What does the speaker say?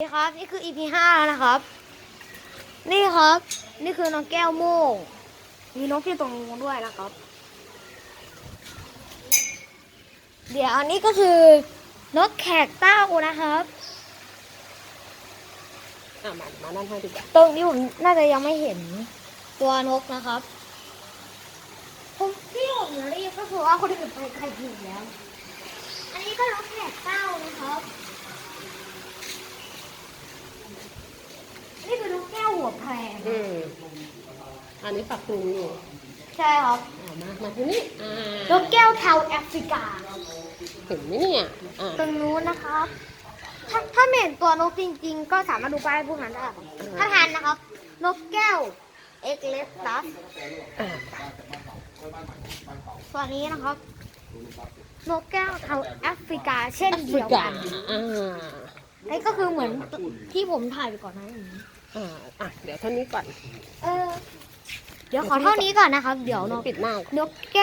นี่ครับ นี่คือ EP ห้าแล้วนะครับ นี่ครับ นี่คือน้องแก้วโม่งมีนกที่ตรงนู้นด้วยนะครับ เดี๋ยวอันนี้ก็คือนกแขกเต้านะครับ อะมามานั่นให้ดีกว่าตรงนี้ผมน่าจะยังไม่เห็นตัวนกนะครับ ผมที่ผมรีบก็คือว่าคนอื่นไปไกลถึงแล้ว อันนี้ก็นกแขกเต้านะครับ นี่คือนกแก้วหัวแพรงอืมอันนี้ปรับปรุงอยู่ใช่ครับอ่ามา มาที่นี่อ่นากแก้วเทาแอฟริกาเห็นไหมเนี่ยอ่า ตรงนู้นนะครับ ถ้าถ้าไม่เห็นตัวนกจริง ๆ ก็สามารถดูป้ายพวกนั้นได้ครับถ้าทันนะครับ นกแก้วเอ็กเลสตัสอ่าตัวนี้นะครับ นกแก้วเทาแอฟริกา เช่นแอฟเดีริยวกากัน อ่า นี่ก็คือเหมือนที่ผมถ่ายไปก่อนหน้านี้ อ่า อะเดี๋ยวเท่านี้ก่อน เออ เดี๋ยวขอเท่านี้ก่อนนะครับ เดี๋ยวนกปิดหน้า นกแก้ว